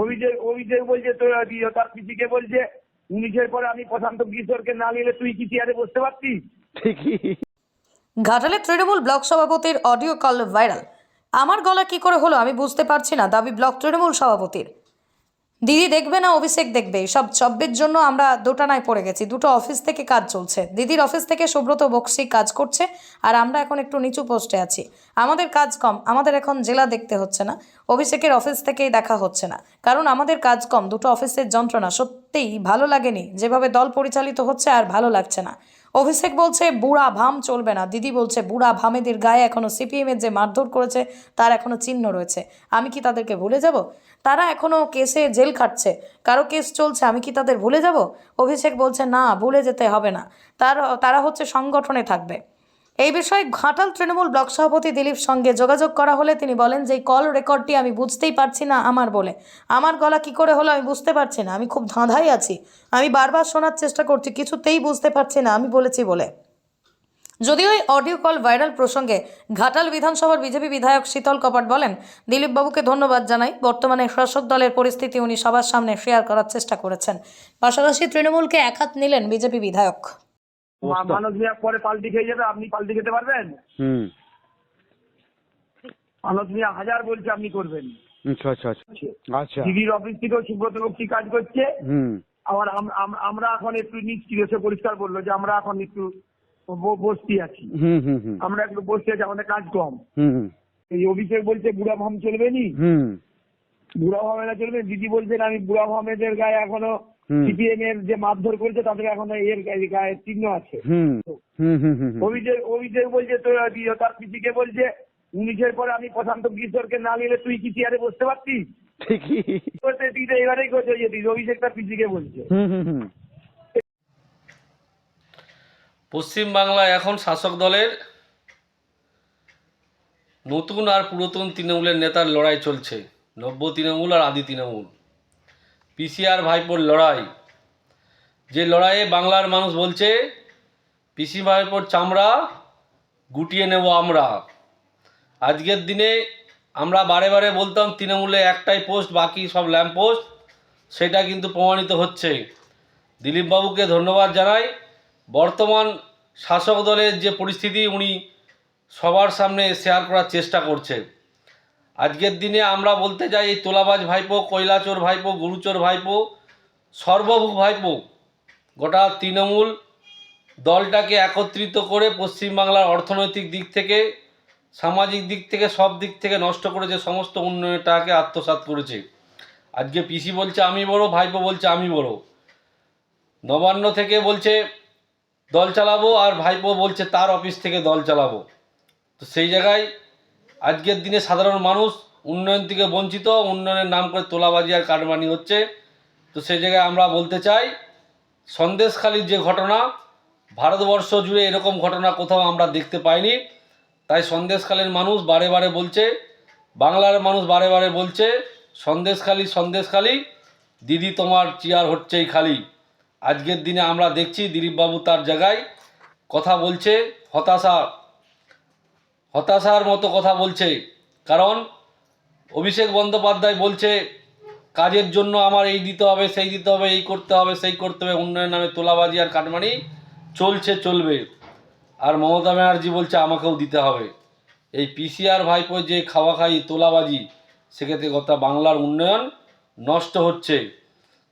অভিষেক অভিষেক বলছে তোর তার পিসিকে বলছে উনিশের পরে আমি প্রশান্ত কিশোরকে না নিলে তুই কি চেয়ারে বসতে পারতিস? ঠিকই। ঘাটালে তৃণমূল ব্লক সভাপতির অডিও কল ভাইরাল। আমার গলা কি করে হলো আমি বুঝতে পারছি না দাবি ব্লক তৃণমূল সভাপতির। দিদি দেখবে না, অভিষেক দেখবে? সব চব্যের জন্য আমরা দোটানায় পড়ে গেছি। দুটো অফিস থেকে কাজ চলছে। দিদির অফিস থেকে সুব্রত বক্সি কাজ করছে আর আমরা এখন একটু নিচু পোস্টে আছি। আমাদের কাজ কম, আমাদের এখন জেলা দেখতে হচ্ছে না। অভিষেকের অফিস থেকেই দেখা হচ্ছে না। কারণ আমাদের কাজ কম, দুটো অফিসের যন্ত্রণা। সত্যিই ভালো লাগেনি। যেভাবে দল পরিচালিত হচ্ছে আর ভালো লাগছে না। অভিষেক বলছে, বুড়া ভাম চলবে না। দিদি বলছে, বুড়া ভামেদের গায়ে এখনও সিপিএমের যে মারধর করেছে, তার এখনও চিহ্ন রয়েছে। আমি কি তাদেরকে ভুলে যাব? তারা এখনও কেসে জেল খাটছে। কারও কেস চলছে, আমি কি তাদের ভুলে যাব? অভিষেক বলছে, না, ভুলে যেতে হবে না। তার, তারা হচ্ছে সংগঠনে থাকবে। এই বিষয়ে ঘাটাল তৃণমূল ব্লক সভাপতি দিলীপ সঙ্গে যোগাযোগ করা হলে তিনি বলেন যে কল রেকর্ডটি আমি বুঝতেই পারছি না আমার বলে। আমার গলা কি করে হলো আমি বুঝতে পারছি না। আমি খুব ধাঁধাই আছি। আমি বারবার শোনার চেষ্টা করছি, কিছুতেই বুঝতে পারছি না, আমি বলেছি বলে। যদিও এই অডিও কল ভাইরাল প্রসঙ্গে ঘাটাল বিধানসভার বিজেপি বিধায়ক শীতল কপাট বলেন, দিলীপবাবুকে ধন্যবাদ জানাই। বর্তমানে শাসক দলের পরিস্থিতি উনি সবার সামনে শেয়ার করার চেষ্টা করেছেন। পাশাপাশি তৃণমূলকে একহাত নিলেন বিজেপি বিধায়ক। মা- মানস মিয়া পরে পাল্টি খেয়ে যাবে আপনি পাল্টি খেতে পারবেন? হুম। মানস মিয়া হাজার বলছে আপনি করবেন। আচ্ছা আচ্ছা আচ্ছা। দিদির অফিস থেকেও সুব্রত বক্সি কাজ করছে। আবার আম- আম- আমরা এখন একটু নিচ্ছি সে পরিষ্কার বলল যে আমরা এখন একটু বসতি আছি। হুম হুম হুম। আমরা একটু বসতে আছি আমাদের কাজ কম। এই অভিষেক বলছে বুড়া ভাম চলবে নি? হুম। বুড়া ভামেরা চলবে দিদি বলছেন আমি বুড়া ভামেদের গায়ে এখনও। সিপিএম এর যে মারধর করেছে তাদের এখন এর গায়ে- চিহ্ন আছে। হুম। হুম হুম হুম অভিষেক অভিষেক বলছে তার পিসিকে বলছে উনিশের পরে আমি প্রশান্ত কিশোরকে না নিলে তুই কি চেয়ারে বসতে পারতিস? ঠিকই। করতে এবারেই করছে অভিষেক তার পিসিকে বলছে। হুম হুম হুম। পশ্চিমবাংলায় এখন শাসক দলের নতুন আর পুরাতন তৃণমূলের নেতার লড়াই চলছে। নব্য তৃণমূল আর আদি তৃণমূল। পিসিআর ভাইপোর লড়াই। যে লড়াইয়ে বাংলার মানুষ বলছে, পিসি ভাইপোর চামড়া গুটিয়ে নেব আমরা। আজকের দিনে আমরা বারে বারে বলতাম, তৃণমূলে একটাই পোস্ট, বাকি সব ল্যাম্প পোস্ট। সেটা কিন্তু প্রমাণিত হচ্ছে। দিলীপবাবুকে ধন্যবাদ জানাই। বর্তমান শাসক দলের যে পরিস্থিতি, উনি সবার সামনে শেয়ার করার চেষ্টা করছে আজকের দিনে আমরা বলতে যাই এই তোলাবাজ ভাইপো, কৈলাচোর ভাইপো, গুরুচোর ভাইপো সর্বভূ ভাইপো, গোটা তৃণমূল দলটাকে একত্রিত করে পশ্চিমবাংলার অর্থনৈতিক দিক থেকে, সামাজিক দিক থেকে, সব দিক থেকে নষ্ট করেছে, সমস্ত উন্নয়নটাকে টাকাকে আত্মসাৎ করেছে। আজকে পিসি বলছে, আমি বড়, ভাইপো বলছে, আমি বড়। নবান্ন থেকে বলছে, দল চালাবো, আর ভাইপো বলছে, তার অফিস থেকে দল চালাবো। তো সেই জায়গায় আজকের দিনে সাধারণ মানুষ উন্নয়ন থেকে বঞ্চিত, উন্নয়নের নাম করে তোলাবাজি আর কাটমানি হচ্ছে। তো সেই জায়গায় আমরা বলতে চাই, সন্দেশখালির যে ঘটনা, ভারতবর্ষ জুড়ে এরকম ঘটনা কোথাও আমরা দেখতে পাইনি। তাই সন্দেশখালীর মানুষ বারে বারে বলছে, বাংলার মানুষ বারে বারে বলছে, সন্দেশখালী সন্দেশখালী, দিদি তোমার চেয়ার হচ্ছেই খালি। আজকের দিনে আমরা দেখছি দিলীপবাবু তার জায়গায় কথা বলছে, হতাশা হতাশার মতো কথা বলছে। কারণ অভিষেক বন্দ্যোপাধ্যায় বলছে, কাজের জন্য আমার এই দিতে হবে, সেই দিতে হবে, এই করতে হবে, সেই করতে হবে উন্নয়ন নামে তোলাবাজি আর কাটমানি চলছে, চলবে। আর মমতা ব্যানার্জি বলছে, আমাকেও দিতে হবে। এই পিসিআর ভাইপো যে খাওয়া খাই তোলাবাজি, সেক্ষেত্রে গোটা বাংলার উন্নয়ন নষ্ট হচ্ছে।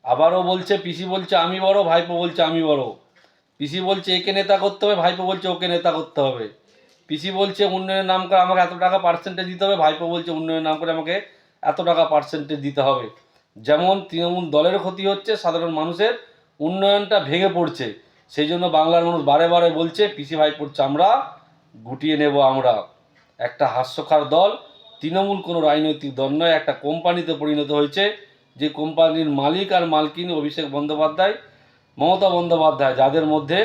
আবারও বলছে, পিসি বলছে, আমি বড়, ভাইপো বলছে, আমি বড়। পিসি বলছে, একে নেতা করতে হবে, ভাইপো বলছে, ওকে নেতা করতে হবে। পিসি বলছে উন্নয়নের নাম করে আমাকে এত টাকা পার্সেন্টেজ দিতে হবে, ভাইপো বলছে উন্নয়নের নাম করে আমাকে এত টাকা পার্সেন্টেজ দিতে হবে। যেমন তৃণমূল দলের ক্ষতি হচ্ছে, সাধারণ মানুষের উন্নয়নটা ভেঙে পড়ছে। সেই জন্য বাংলার মানুষ বারে বারে বলছে, পিসি ভাইপোর চামড়া গুটিয়ে নেব আমরা। একটা হাস্যকর দল, তৃণমূল কোনো রাজনৈতিক দল নয়, একটা কোম্পানিতে পরিণত হয়েছে। যে কোম্পানির মালিক আর মালকিন অভিষেক বন্দ্যোপাধ্যায়, মমতা বন্দ্যোপাধ্যায়, যাদের মধ্যে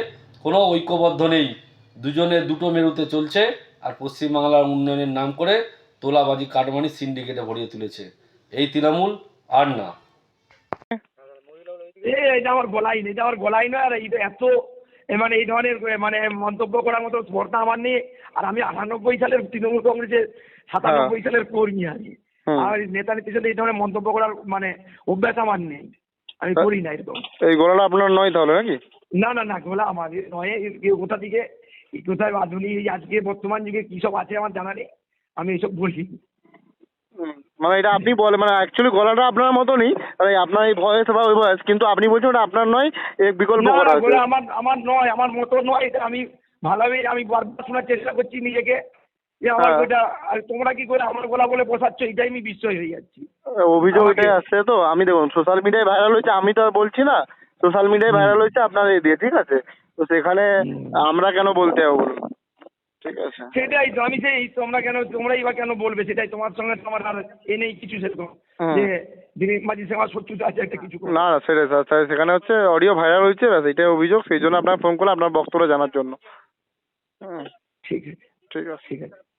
কোনো ঐক্যবদ্ধ নেই। দুজনে দুটো মেরুতে চলছে আর পশ্চিমবাংলার উন্নয়নের নাম করে তোলাবাজি কাটমানি সিন্ডিকেটে ভরিয়ে তুলেছে। এই তৃণমূল আর না। এটা আমার গলাই নেই এটা আমার গলাই নয় আর এটা এত মানে এই ধরনের মানে মন্তব্য করার মতো স্পর্ধা আমার নেই। আর আমি আটানব্বই সালের তৃণমূল কংগ্রেসের সাতানব্বই সালের কর্মী আমি। আর নেতা নেত্রীর সাথে এই ধরনের মন্তব্য করার মানে অভ্যাস আমার নেই। আমি করি না এরকম। এই গলাটা আপনার নয় তাহলে নাকি? না না না গোলা আমার নয় কোথা থেকে কোথায় আধুনিক এই আজকে বর্তমান যুগে কি সব আছে আমার জানা নেই। আমি এসব বলি। মানে এটা আপনি বলে মানে অ্যাকচুয়ালি গলাটা আপনার মতনই মানে আপনার এই ভয়েস বা ওই ভয়েস কিন্তু আপনি বলছেন ওটা আপনার নয় এক বিকল্প আছে আমার আমার নয় আমার মতো নয় এটা আমি ভালোভাবে আমি বারবার শোনার চেষ্টা করছি নিজেকে। যে আমার হ্যাঁ। আর তোমরা কি করে আমার গলা বলে বসাচ্ছ এটাই আমি বিস্ময় হয়ে যাচ্ছি। অভিযোগ এটাই আসছে তো আমি দেখুন সোশ্যাল মিডিয়ায় ভাইরাল হয়েছে আমি তো আর বলছি না সোশ্যাল মিডিয়ায় ভাইরাল হয়েছে আপনার এই দিয়ে ঠিক আছে? তো সেখানে আমরা কেন বলতে যাব বলুন? ঠিক আছে। সেটাই তো আমি সেই তোমরা কেন তোমরাই বা কেন বলবে? সেটাই তোমার সঙ্গে তোমার আর এ নেই কিছু সেরকম। হুম। যে দিলীপ মাঝি সে আমার শত্রুতা আছে একটা কিছু করে। না না সেটাই স্যার স্যার সেখানে হচ্ছে অডিও ভাইরাল হয়েছে ব্যাস এটাই অভিযোগ সেই জন্য আপনার ফোন করলাম আপনার বক্তব্য জানার জন্য। হম। ঠিক আছে। ঠিক আছে। ঠিক আছে।